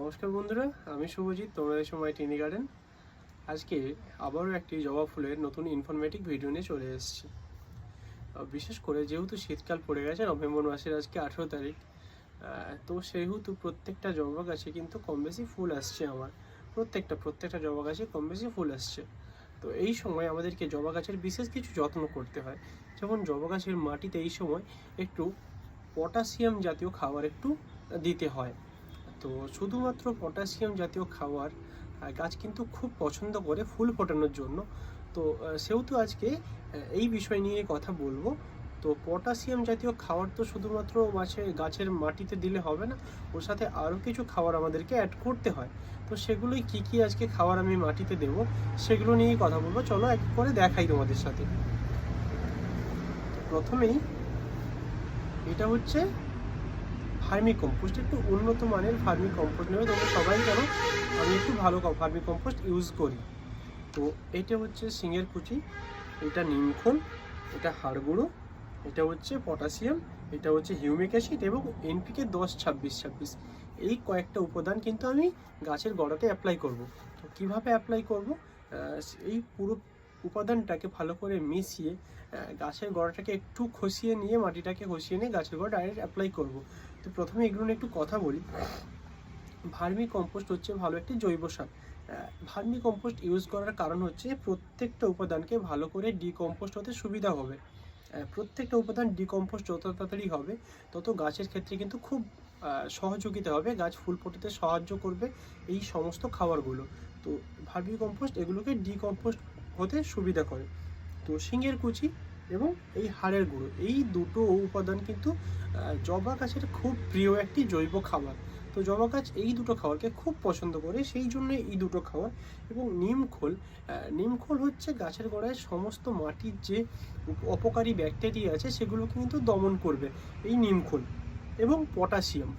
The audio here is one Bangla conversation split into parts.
নমস্কার বন্ধুরা, আমি শুভজিৎ তোমাদের সময় টিনি গার্ডেন আজকে আবারও একটি জবা ফুলের নতুন ইনফরমেটিভ ভিডিও নিয়ে চলে এসেছি। বিশেষ করে যেহেতু শীতকাল পড়ে গেছে, নভেম্বর মাসের আজকে আঠেরো তারিখ তো সেহেতু প্রত্যেকটা জবা গাছে কিন্তু কম বেশি ফুল আসছে আমার। প্রত্যেকটা প্রত্যেকটা জবা গাছে কম বেশি ফুল আসছে। তো এই সময় আমাদেরকে জবা গাছের বিশেষ কিছু যত্ন করতে হয়। যেমন জবা গাছের মাটিতে এই সময় একটু পটাশিয়াম জাতীয় খাবার একটু দিতে হয়। তো শুধুমাত্র পটাশিয়াম জাতীয় খাবার গাছ কিন্তু খুব পছন্দ করে ফুল ফোটানোর জন্য। তো সেহেতু আজকে এই বিষয় নিয়ে কথা বলব। তো পটাশিয়াম জাতীয় খাবার তো শুধুমাত্র মাছে, গাছের মাটিতে দিলে হবে না, ওর সাথে আরও কিছু খাবার আমাদেরকে অ্যাড করতে হয়। তো সেগুলোই কি কি আজকে খাবার আমি মাটিতে দেবো, সেগুলো নিয়েই কথা বলব। চলো এক করে দেখাই তোমাদের সাথে। প্রথমেই, এটা হচ্ছে ফার্মি কম্পোস্ট একটু উন্নত মানের ফার্মি কম্পোস্ট নেবে। তোমরা সবাই জানো, আমি একটু ভালো ফার্মি কম্পোস্ট ইউজ করি। তো এটা হচ্ছে সিঙের কুচি, এটা নিমখোল এটা হাড় গুঁড়ো, এটা হচ্ছে পটাশিয়াম, এটা হচ্ছে হিউমিক অ্যাসিড এবং এনপিকে দশ, ছাব্বিশ ছাব্বিশ। এই কয়েকটা উপাদান কিন্তু আমি গাছের গোড়াতে অ্যাপ্লাই করব। তো কীভাবে অ্যাপ্লাই করব? এই পুরো উপাদানটাকে ভালো করে মিশিয়ে গাছের গোড়াটাকে একটু খসিয়ে নিয়ে, মাটিটাকে খসিয়ে নিয়ে গাছের গোড়া ডাইরেক্ট অ্যাপ্লাই করব। তো প্রথমে এগুলো নিয়ে একটু কথা বলি। ভার্মি কম্পোস্ট হচ্ছে ভালো একটি জৈব সার। ভার্মি কম্পোস্ট ইউজ করার কারণ হচ্ছে প্রত্যেকটা উপাদানকে ভালো করে ডিকম্পোস্ট হতে সুবিধা হবে। প্রত্যেকটা উপাদান ডিকম্পোস্ট যত তাড়াতাড়ি হবে, তত গাছের ক্ষেত্রে কিন্তু খুব সহযোগিতা হবে, গাছ ফুল ফোটাতে সাহায্য করবে এই সমস্ত খাবারগুলো। তো ভার্মি কম্পোস্ট এগুলোকে ডিকম্পোস্ট হতে সুবিধা করে। তো শিঙের কুচি এবং এই হাড়ের গুঁড়ো। এই দুটো উপাদান কিন্তু জবা গাছের খুব প্রিয় একটি জৈব খাবার। তো জবা গাছ এই দুটো খাবারকে খুব পছন্দ করে, সেই জন্য এই দুটো খাবার। এবং নিমখোল নিমখোল হচ্ছে গাছের গোড়ায় সমস্ত মাটির যে অপকারী ব্যাকটেরিয়া আছে সেগুলো কিন্তু দমন করবে এই নিমখোল এবং পটাশিয়াম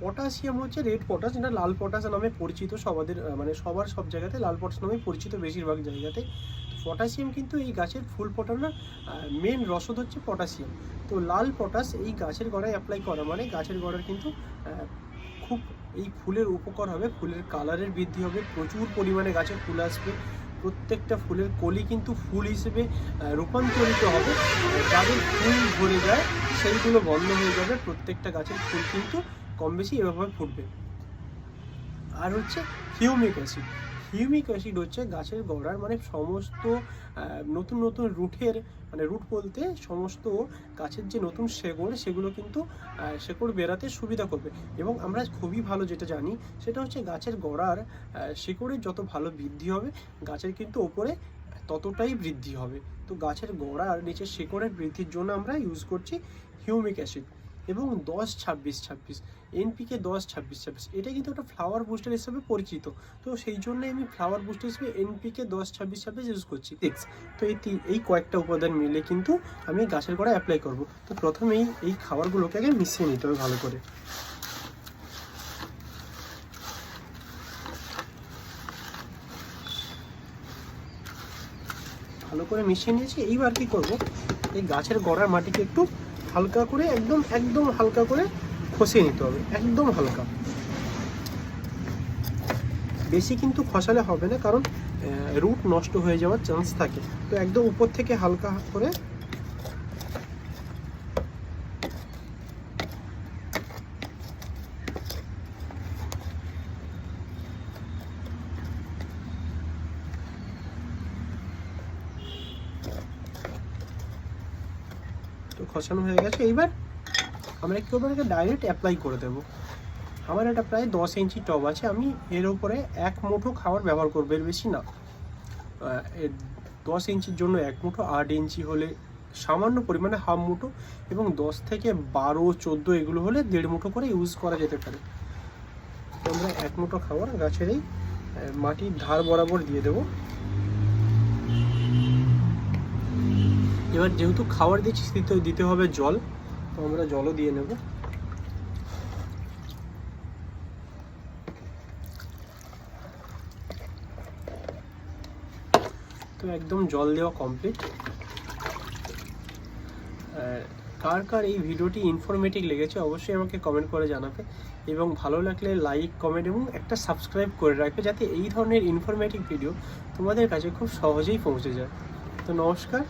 পটাশিয়াম হচ্ছে রেড পটাশ, যেটা লাল পটাশ নামে পরিচিত সবাদের মানে সবার সব জায়গাতে লাল পটাশ নামে পরিচিত বেশিরভাগ জায়গাতে। পটাশিয়াম কিন্তু এই গাছের ফুল ফোটানোর মেন রসদ হচ্ছে পটাশিয়াম। তো লাল পটাশ এই গাছের গোড়ায় অ্যাপ্লাই করা মানে গাছের গোড়ার কিন্তু খুব এই ফুলের উপকার হবে, ফুলের কালারের বৃদ্ধি হবে, প্রচুর পরিমাণে গাছে ফুল আসবে। প্রত্যেকটা ফুলের কলি কিন্তু ফুল হিসেবে রূপান্তরিত হবে। যাদের ফুল ভরে যায়, সেইগুলো বন্ধ হয়ে যাবে। প্রত্যেকটা গাছের ফুল কিন্তু কম বেশি এভাবে ফুটবে। আর হচ্ছে হিউমিক অ্যাসিড। হিউমিক অ্যাসিড হচ্ছে গাছের গোড়ার মানে সমস্ত নতুন নতুন রুটের মানে রুট বলতে সমস্ত গাছের যে নতুন শেকড় সেগুলো কিন্তু শেকড় বেরাতে সুবিধা করবে। এবং আমরা খুবই ভালো যেটা জানি, সেটা হচ্ছে গাছের গোড়ার শিকড়ের যত ভালো বৃদ্ধি হবে, গাছের কিন্তু ওপরে ততটাই বৃদ্ধি হবে। তো গাছের গোড়ার নিচে শেকড়ের বৃদ্ধির জন্য আমরা ইউজ করছি হিউমিক অ্যাসিড। এবং দশ ছাব্বিশ ছাব্বিশ এনপিকে দশ ছাব্বিশ ছাব্বিশ, এটা কিন্তু একটা ফ্লাওয়ার বুস্টার হিসেবে পরিচিত। তো সেই জন্য আমি ফ্লাওয়ার বুস্টার হিসেবে এনপিকে দশ ছাব্বিশ ছাব্বিশ ইউজ করছি। সিক্স তো এই এই কয়েকটা উপাদান মিলে কিন্তু আমি গাছের গোড়ায় অ্যাপ্লাই করব। তো প্রথমেই এই খাবারগুলোকে আগে মিশিয়ে নিতে হবে ভালো করে। ভালো করে মিশিয়ে নিয়েছি। এইবার কি করব? এই গাছের গোড়ার মাটিকে একটু হালকা করে, একদম একদম হালকা করে খসিয়ে নিতে হবে। একদম হালকা। বেশি কিন্তু খসালে হবে না, কারণ রুট নষ্ট হয়ে যাওয়ার চান্স থাকে। তো একদম উপর থেকে হালকা করে খসানো হয়ে গেছে। এইবার আমরা একটু এটাকে ডাইরেক্ট অ্যাপ্লাই করে দেবো। আমার এটা প্রায় দশ ইঞ্চি টব আছে। আমি এর উপরে এক মুঠো খাবার ব্যবহার করব, এর বেশি না। দশ ইঞ্চির জন্য এক মুঠো, আট ইঞ্চি হলে সামান্য পরিমাণে হাফ মুঠো এবং দশ থেকে বারো, চোদ্দ এগুলো হলে দেড় মুঠো করে ইউজ করা যেতে পারে। আমরা এক মুঠো খাবার গাছের এই মাটির ধার বরাবর দিয়ে দেবো। এবার যেহেতু খাবার দিচ্ছি দিতে দিতে হবে জল। তো আমরা জলও দিয়ে নেব। তো একদম জল দেওয়া কমপ্লিট কার কার এই ভিডিওটি ইনফরমেটিভ লেগেছে, অবশ্যই আমাকে কমেন্ট করে জানাবে। এবং ভালো লাগলে লাইক কমেন্ট এবং একটা সাবস্ক্রাইব করে রাখবে, যাতে এই ধরনের ইনফরমেটিভ ভিডিও তোমাদের কাছে খুব সহজেই পৌঁছে যায়। তো নমস্কার।